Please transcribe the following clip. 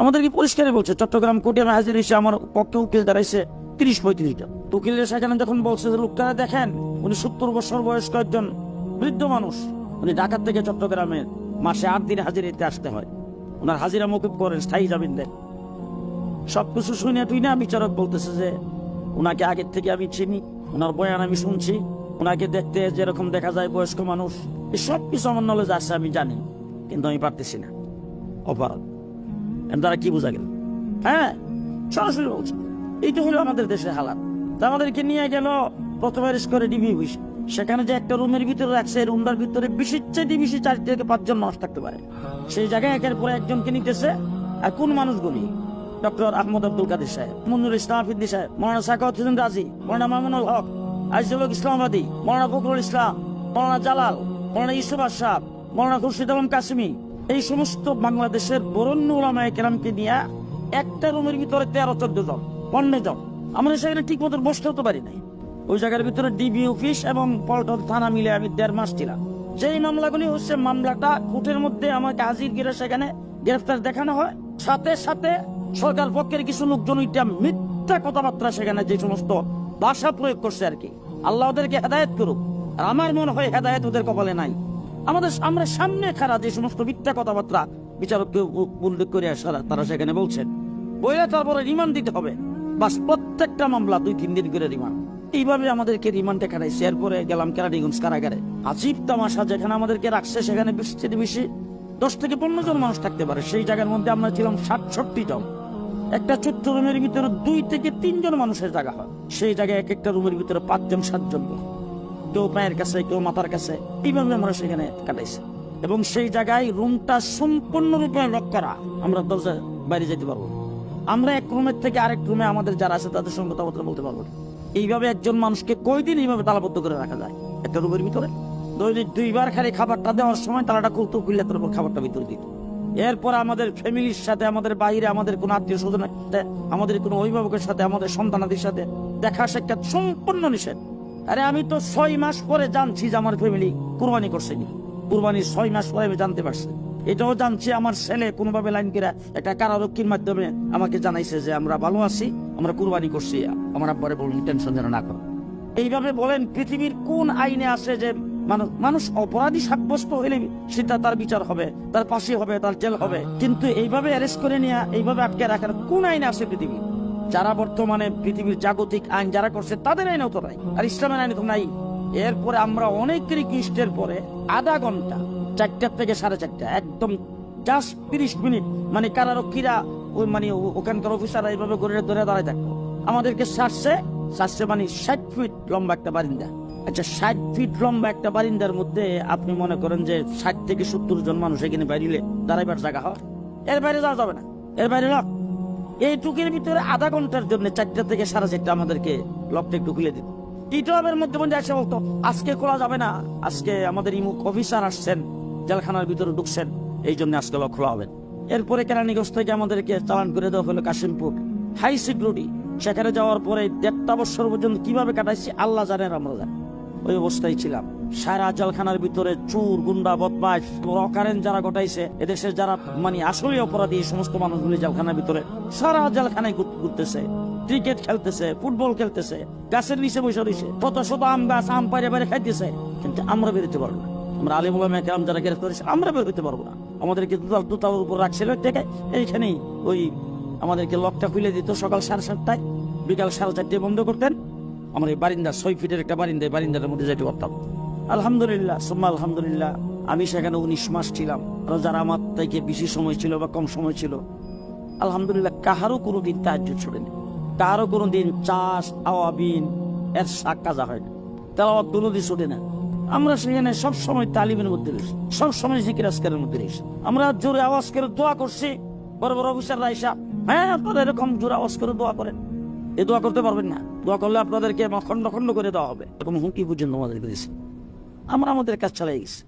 আমাদেরকে পরিষ্কারই বলছে, চট্টগ্রাম কোর্টে আমি হাজির এসে আমার পক্ষে উকিল দাঁড়াইছে তিরিশ পঁয়ত্রিশটা। উকিলের সেখানে যখন বলছে যে লোকটা দেখেন, উনি সত্তর বছর বয়স্ক একজন বৃদ্ধ মানুষ, উনি ঢাকার থেকে চট্টগ্রামে মাসে আট দিন হাজিরিতে আসতে হয়। ওনার হাজিরা মকুব করেন, স্থায়ী জামিন দেন। সবকিছু শুনে তুই না বিচারক বলতেছে যে ওনাকে আগের থেকে আমি চিনি ওনার বয়ান আমি শুনছি ওনাকে দেখতে যেরকম দেখা যায় বয়স্ক মানুষ সব কিছু আমার নলেজ আছে, আমি জানি, কিন্তু আমি পারতেছি না। অপরাধ। দ্বারা কি বোঝা গেল? হ্যাঁ সরাসরি বলছে, এইটা হলো আমাদের দেশের হালাত। তা আমাদেরকে নিয়ে গেল প্রথমে করে ডিবি অফিস। সেখানে যে একটা রুমের ভিতরে রাখছে, রুমটার ভিতরে বেশির চেয়ে বেশি চার থেকে পাঁচজন মানুষ থাকতে পারে। সেই জায়গায় একের পরে একজনকে নিতেছে। আর কোন মানুষ মানুষগুলি? ডক্টর আহমদ আব্দুল কাদের সাহেব মুন্নুর ইসলাম আফিদ্দি সাহেব, মৌলানা হোসেন রাজি, মৌলানা মামুনুল হক আইজুল ইসলামাবাদী, মৌলানা ফখরুল ইসলাম, মৌলানা জালাল, মৌলানা ইসুফ আশরাফ, মৌলানা খুরশিদ আলম কাসিমি এই সমস্ত বাংলাদেশের বরণ্য ওলামায় কেরামকে নিয়ে একটা রুমের ভিতরে তেরো, চোদ্দ জন, পনেরো জন। আমরা সেখানে ঠিক মতো বসতে হতে পারি নাই। ওই জায়গার ভিতরে ডিবি অফিস এবং পল্টন থানা মিলে আমি দেড় মাস ছিলাম। যেই মামলাগুলি হচ্ছে, মামলাটা কোর্টের মধ্যে আমাকে হাজির গিরে সেখানে গ্রেফতার দেখানো হয়। সাথে সাথে সরকার পক্ষের কিছু লোকজন ওইটা মিথ্যা কথাবার্তা সেখানে যে সমস্ত ভাষা প্রয়োগ করছে আর কি। আল্লাহ ওদেরকে হেদায়ত করুক। আমার মনে হয় হেদায়ত ওদের কপালে নাই। আমাদের আমরা সামনে খারা যে সমস্ত মিথ্যা কথাবার্তা বিচারককে উল্লেখ করে আসারা তারা সেখানে বলছেন। বইলে তারপরে রিমান্ড দিতে হবে। বাস প্রত্যেকটা মামলা দুই, তিন দিন করে রিমান্ড এইভাবে আমাদেরকে রিমান্ড রিমান্ডে খাটাইছে এরপরে গেলাম কেরানীগঞ্জ কারাগারে। আজিব তামাশা যেখানে আমাদেরকে রাখছে, সেখানে বেশি বেশি দশ থেকে পনেরো জন মানুষ থাকতে পারে। সেই জায়গার মধ্যে আমরা ছিলাম সাতষট্টি জন। একটা ছোট্ট রুমের ভিতরে দুই থেকে তিনজন মানুষের জায়গা হয়। সেই জায়গায় এক একটা রুমের ভিতরে পাঁচজন, সাতজন লোক। কেউ পায়ের কাছে, কেউ মাথার কাছে। এইভাবে আমরা সেখানে কাটাইছি। এবং সেই জায়গায় রুমটা সম্পূর্ণরূপে লক করা। আমরা দরজা বাইরে যেতে পারব। আমরা এক রুমের থেকে আরেক রুমে আমাদের যারা আছে, তাদের সঙ্গে কথাবার্তা বলতে পারব। এইভাবে একজন মানুষকে কয়দিন এইভাবে তালাবদ্ধ করে রাখা যায়? একটা রুমের ভিতরে। দৈনিক দুইবার খালি খাবারটা দেওয়ার সময় তালাটা খুলতো, খুললে তারপর খাবারটা ভিতরে দিত। এরপর আমাদের ফ্যামিলির সাথে, আমাদের বাইরে, আমাদের কোনো আত্মীয় স্বজনের সাথে, আমাদের কোনো অভিভাবকের সাথে, আমাদের সন্তানাদের সাথে দেখা সাক্ষাৎ সম্পূর্ণ নিষেধ। আরে আমি তো ছয় মাস পরে জানছি যে আমার ফ্যামিলি কুরবানি করছেনি কুরবানির ছয় মাস পরে আমি জানতে পারছি। এটাও জানছি আমার ছেলে কোনোভাবে লাইন করে একটা কারারক্ষীর মাধ্যমে আমাকে জানাইছে যে আমরা ভালো আছি, আমরা কুরবানি করছি। আমার আব্বারে বলুন টেনশন যেন না করো এইভাবে বলেন, পৃথিবীর কোন আইনে আছে যে মানুষ মানুষ অপরাধী সাব্যস্ত হইলে সেটা তার বিচার হবে, তার ফাঁসি হবে, তার জেল হবে। কিন্তু এইভাবে অ্যারেস্ট করে নিয়ে, এইভাবে আটকে রাখার কোন আইনে আছে পৃথিবী যারা বর্তমানে পৃথিবীর জাগতিক আইন যারা করছে, তাদের আইনেও তো নাই, আর ইসলামের আইন তো নাই। এরপরে আমরা অনেক রিকোয়েস্টের পরে আধা ঘণ্টা চারটার থেকে সাড়ে চারটা, একদম জাস্ট তিরিশ মিনিট মানে কারারক্ষীরা ওই মানে ওখানকার অফিসাররা এইভাবে ঘুরে ধরে দাঁড়ায় থাকতো। আমাদেরকে সারছে সারছে মানে ষাট ফিট লম্বা একটা বারিন্দা। আচ্ছা ষাট ফিট লম্বা একটা বারিন্দার মধ্যে আপনি মনে করেন যে ষাট থেকে সত্তর জন মানুষ এখানে বাইরে দাঁড়াইবার জায়গা হয়? এর বাইরে যাওয়া যাবে না। এর বাইরে লক এইটুকের ভিতরে আধা ঘণ্টার জন্য চারটা থেকে সাড়ে চারটা আমাদেরকে লকটা একটু খুলে দিত। ইটবের মধ্যে মধ্যে এসে বলতো, আজকে খোলা যাবে না। আজকে আমাদের ইমুক অফিসার আসছেন, জেলখানার ভিতরে ঢুকছেন। এই জন্য আজকে লক খোলা হবে। এরপরে কেরানীগঞ্জ থেকে আমাদেরকে চালান করে দেওয়া হলো কাশিমপুর। হাই সিকিউরিটি সেখানে যাওয়ার পরে দেড়টা বছর পর্যন্ত কীভাবে কাটাইছি, আল্লাহ জানেন আমরা জানি ওই অবস্থায় ছিলাম। সারা জেলখানার ভিতরে চুর, গুন্ডা বদমাস অকারেন যারা ঘটাইছে এদেশের যারা মানে আসলে অপরাধী সমস্ত মানুষগুলি জেলখানার ভিতরে সারা জেলখানায় ঘুর- ঘুরতেছে। ক্রিকেট খেলতেছে, ফুটবল খেলতেছে, গাছের নিচে বসে রয়েছে শত শত আম গাছ, আম পাইরে বাইরে খাইতেছে। কিন্তু আমরা বেরোতে পারব না। আমরা আলিমুল্লাহ মেকরাম যারা গ্রেফতার আমরা বেরোতে পারব না। আমাদেরকে দুতাল, দুতালের উপর রাখছিল থেকে, এইখানেই ওই আমাদেরকে লকটা খুলে দিত সকাল সাড়ে সাতটায়, বিকাল সাড়ে চারটায় বন্ধ করতেন। আমার এই বারিন্দা, ছয় ফিটের একটা বারিন্দা বারিন্দার মধ্যে যাইতে পারতাম। আলহামদুলিল্লাহ, সুম্মা আলহামদুলিল্লাহ। আমি সেখানে উনিশ মাস ছিলাম। যারা আমার থেকে বেশি সময় ছিল বা কম সময় ছিল। আলহামদুলিল্লাহ, কাহারও কোনো দিন তাহাজ্জুদ ছড়েনি কারও কোনো দিন চাষ, আওয়াবিন এর শাক কাজা হয় না তেলাওয়াত কোনো দিন ছুটে না আমরা সেখানে সব সময় তালিমের মধ্যে রয়েছি। সব সময় জিকির আজকারের মধ্যে রয়েছি। আমরা জোরে আওয়াজ করে দোয়া করছি। বড় বড় অফিসাররা এসা হ্যাঁ আপনারা এরকম জোরে আওয়াজ করে দোয়া করেন। এ দোয়া করতে পারবেন না। দোয়া করলে আপনাদেরকে খন্ড খন্ড করে দেওয়া হবে। এরকম হুমকি পর্যন্ত আমাদের করেছে আমরা আমাদের কাজ চালাই গেছি।